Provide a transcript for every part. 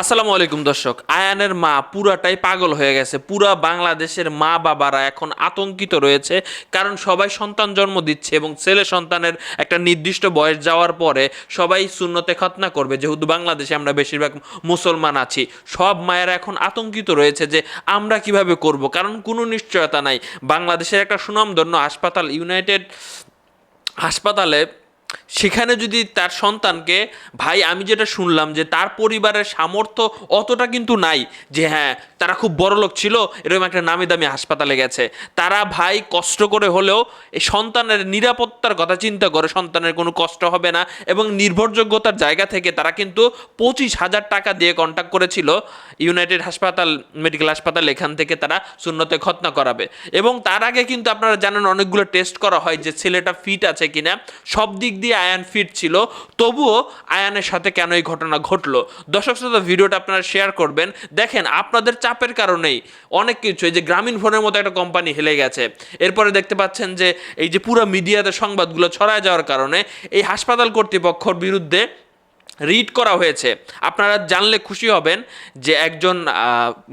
আসসালামু আলাইকুম দর্শক। আয়ানের মা পুরাটাই পাগল হয়ে গেছে। পুরা বাংলাদেশের মা বাবারা এখন আতঙ্কিত রয়েছে, কারণ সবাই সন্তান জন্ম দিচ্ছে এবং ছেলে সন্তানের একটা নির্দিষ্ট বয়স যাওয়ার পরে সবাই শূন্যতে খতনা করবে। যেহেতু বাংলাদেশে আমরা বেশিরভাগ মুসলমান আছি, সব মায়েরা এখন আতঙ্কিত রয়েছে যে আমরা কীভাবে করব, কারণ কোনো নিশ্চয়তা নাই। বাংলাদেশের একটা সুনামধন্য হাসপাতাল, ইউনাইটেড হাসপাতালে সেখানে যদি তার সন্তানকে, ভাই, আমি যেটা শুনলাম যে তার পরিবারের সামর্থ্য অতটা কিন্তু নাই, যে হ্যাঁ তারা খুব বড় লোক ছিল, এরকম একটা নামি দামি হাসপাতালে গেছে। তারা ভাই কষ্ট করে হলেও এই সন্তানের নিরাপত্তার কথা চিন্তা করে, সন্তানের কোনো কষ্ট হবে না এবং নির্ভরযোগ্যতার জায়গা থেকে তারা কিন্তু পঁচিশ হাজার টাকা দিয়ে কন্ট্যাক্ট করেছিল ইউনাইটেড হাসপাতাল মেডিকেল হাসপাতাল, এখান থেকে তারা শূন্যতে খতনা করাবে। এবং তার আগে কিন্তু আপনারা জানেন অনেকগুলো টেস্ট করা হয় যে ছেলেটা ফিট আছে কিনা। সব দিক দিয়ে আয়ান ফিট ছিল, তবুও আয়ানের সাথে কেন এই ঘটনা ঘটলো? দর্শক শ্রোতা, ভিডিওটা আপনারা শেয়ার করবেন। দেখেন, আপনাদের চাপের কারণেই অনেক কিছু, এই যে গ্রামীণ ফোনের মতো একটা কোম্পানি হেলে গেছে। এরপরে দেখতে পাচ্ছেন যে, এই যে পুরো মিডিয়াতে সংবাদগুলো ছড়ায় যাওয়ার কারণে এই হাসপাতাল কর্তৃপক্ষর বিরুদ্ধে রিড করা হয়েছে। আপনারা জানলে খুশি হবেন যে একজন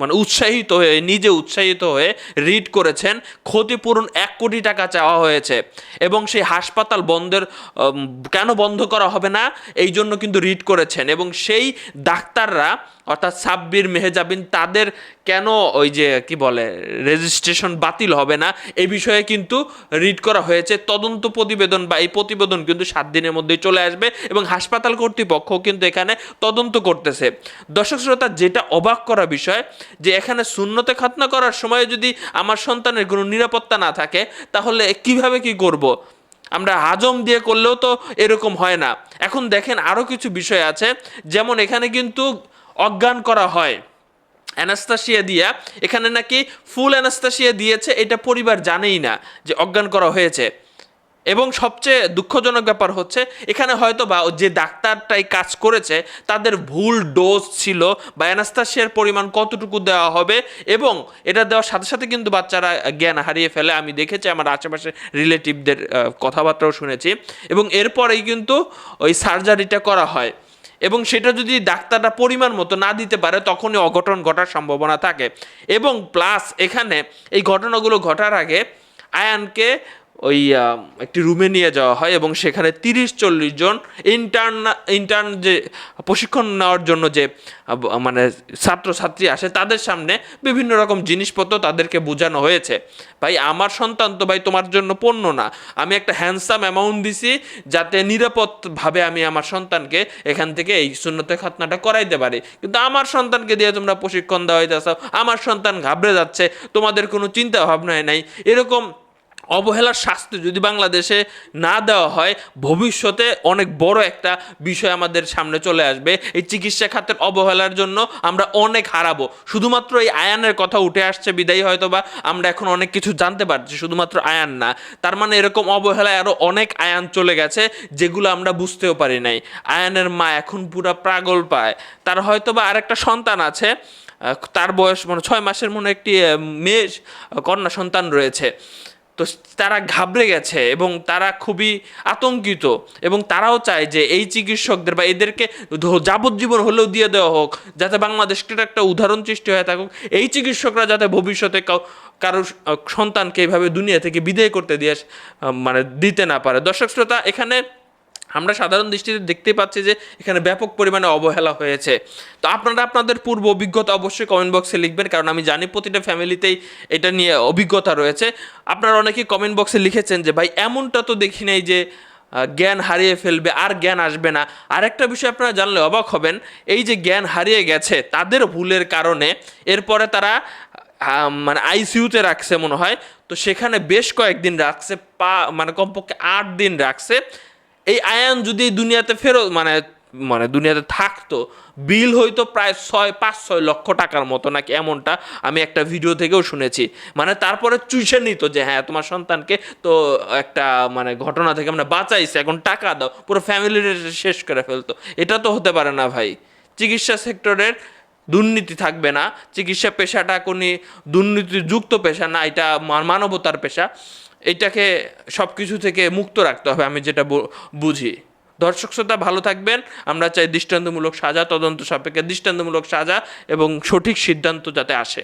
মানে উৎসাহিত হয়ে, নিজে উৎসাহিত হয়ে রিড করেছেন। ক্ষতিপূরণ এক কোটি টাকা চাওয়া হয়েছে এবং সেই হাসপাতাল বন্ধের কেন বন্ধ করা হবে না? এই জন্য কিন্তু রিড করেছেন এবং সেই ডাক্তাররা, অর্থাৎ সাব্বির মেহেজাবিন, তাদের কেন ওই যে, কি বলে রেজিস্ট্রেশন বাতিল হবে না? এ বিষয়ে কিন্তু রিড করা হয়েছে। তদন্ত প্রতিবেদন বা এই প্রতিবেদন কিন্তু সাত দিনের মধ্যেই চলে আসবে এবং হাসপাতাল কর্তৃপক্ষ কিন্তু এখানে তদন্ত করতেছে। দর্শক শ্রোতা, যেটা অবাক করা বিষয়, যে এখানে শূন্যতে খাতনা করার সময় যদি আমার সন্তানের কোনো নিরাপত্তা না থাকে, তাহলে কীভাবে কি করব। আমরা হাজম দিয়ে করলেও তো এরকম হয় না। এখন দেখেন আরও কিছু বিষয় আছে, যেমন এখানে কিন্তু অজ্ঞান করা হয়। অ্যানাস্তাসিয়া দিয়া, এখানে নাকি ফুল অ্যানাস্তাসিয়া দিয়েছে, এটা পরিবার জানেই না যে অজ্ঞান করা হয়েছে। এবং সবচেয়ে দুঃখজনক ব্যাপার হচ্ছে, এখানে হয়তো বা যে ডাক্তারটাই কাজ করেছে, তাদের ভুল ডোজ ছিল, বা অ্যানাস্তাসিয়ার পরিমাণ কতটুকু দেওয়া হবে, এবং এটা দেওয়ার সাথে সাথে কিন্তু বাচ্চারা জ্ঞান হারিয়ে ফেলে। আমি দেখেছি, আমার আশেপাশে রিলেটিভদের কথাবার্তাও শুনেছি। এবং এরপরেই কিন্তু ওই সার্জারিটা করা হয়। এবং সেটা যদি ডাক্তাররা পরিমাণ মতো না দিতে পারে, তখনই অঘটন ঘটার সম্ভাবনা থাকে। এবং প্লাস এখানে এই ঘটনাগুলো ঘটার আগে আয়ানকে ওই একটি রুমে নিয়ে যাওয়া হয় এবং সেখানে তিরিশ চল্লিশ জন ইন্টার্ন ইন্টার্ন যে প্রশিক্ষণ নেওয়ার জন্য যে মানে ছাত্রছাত্রী আসে, তাদের সামনে বিভিন্ন রকম জিনিসপত্র তাদেরকে বোঝানো হয়েছে। ভাই, আমার সন্তান তো ভাই তোমার জন্য পণ্য না। আমি একটা হ্যান্ডসাম অ্যামাউন্ট দিছি যাতে নিরাপদভাবে আমি আমার সন্তানকে এখান থেকে এই শূন্যতে খাতনাটা করাইতে পারি। কিন্তু আমার সন্তানকে দিয়ে তোমরা প্রশিক্ষণ দেওয়া হইতেছ, আমার সন্তান ঘাবড়ে যাচ্ছে, তোমাদের কোনো চিন্তা ভাবনায় নাই। এরকম অবহেলার শাস্তি যদি বাংলাদেশে না দেওয়া হয়, ভবিষ্যতে অনেক বড় একটা বিষয় আমাদের সামনে চলে আসবে। এই চিকিৎসা খাতের অবহেলার জন্য আমরা অনেক হারাবো। শুধুমাত্র এই আয়ানের কথা উঠে আসছে, বিদায়ী হয়তো বা আমরা এখন অনেক কিছু জানতে পারছি, শুধুমাত্র আয়ান না। তার মানে এরকম অবহেলায় আরও অনেক আয়ান চলে গেছে, যেগুলো আমরা বুঝতেও পারি নাই। আয়ানের মা এখন পুরা প্রাগল পায়। তার হয়তো বা আরেকটা সন্তান আছে তার বয়স মানে ছয় মাসের মনে একটি মেয়ে, কন্যা সন্তান রয়েছে। তো তারা ঘাবড়ে গেছে এবং তারা খুবই আতঙ্কিত এবং তারাও চায় যে এই চিকিৎসকদের বা এদেরকে যাবজ্জীবন হলেও দিয়ে দেওয়া হোক, যাতে বাংলাদেশকে একটা উদাহরণ সৃষ্টি হয়ে থাকুক। এই চিকিৎসকরা যাতে ভবিষ্যতে কারও সন্তানকে এভাবে দুনিয়া থেকে বিদায় করতে দিয়ে মানে দিতে না পারে। দর্শক শ্রোতা, এখানে আমরা সাধারণ দৃষ্টিতে দেখতে পাচ্ছি যে এখানে ব্যাপক পরিমাণে অবহেলা হয়েছে। তো আপনারা আপনাদের পূর্ব অভিজ্ঞতা অবশ্যই কমেন্ট বক্সে লিখবেন, কারণ আমি জানি প্রতিটা ফ্যামিলিতেই এটা নিয়ে অভিজ্ঞতা রয়েছে। আপনারা অনেকেই কমেন্ট বক্সে লিখেছেন যে, ভাই, এমনটা তো দেখি নাই যে জ্ঞান হারিয়ে ফেলবে, আর জ্ঞান আসবে না। আরেকটা বিষয় আপনারা জানলে অবাক হবেন, এই যে জ্ঞান হারিয়ে গেছে, তাদের ভুলের কারণে এরপরে তারা মানে আইসিইউতে রাখছে মনে হয়। তো সেখানে বেশ কয়েকদিন রাখছে, পা মানে কমপক্ষে আট দিন রাখছে। এই আয়ান যদি দুনিয়াতে ফেরত মানে মানে দুনিয়াতে থাকতো, বিল হয়তো প্রায় ছয়, পাঁচ, ছয় লক্ষ টাকার মতো নাকি এমনটা আমি একটা ভিডিও থেকেও শুনেছি। মানে তারপরে চুষে নিত যে হ্যাঁ তোমার সন্তানকে তো একটা মানে ঘটনা থেকে আমরা বাঁচাইছি, এখন টাকা দাও, পুরো ফ্যামিলির শেষ করে ফেলতো। এটা তো হতে পারে না ভাই। চিকিৎসা সেক্টরের দুর্নীতি থাকবে না, চিকিৎসা পেশাটা কোনো দুর্নীতিযুক্ত পেশা না, এটা মানবতার পেশা। এটাকে সব কিছু থেকে মুক্ত রাখতে হবে, আমি যেটা বুঝি। দর্শক শ্রোতা, ভালো থাকবেন। আমরা চাই দৃষ্টান্তমূলক সাজা, তদন্ত সাপেক্ষে দৃষ্টান্তমূলক সাজা এবং সঠিক সিদ্ধান্ত যাতে আসে।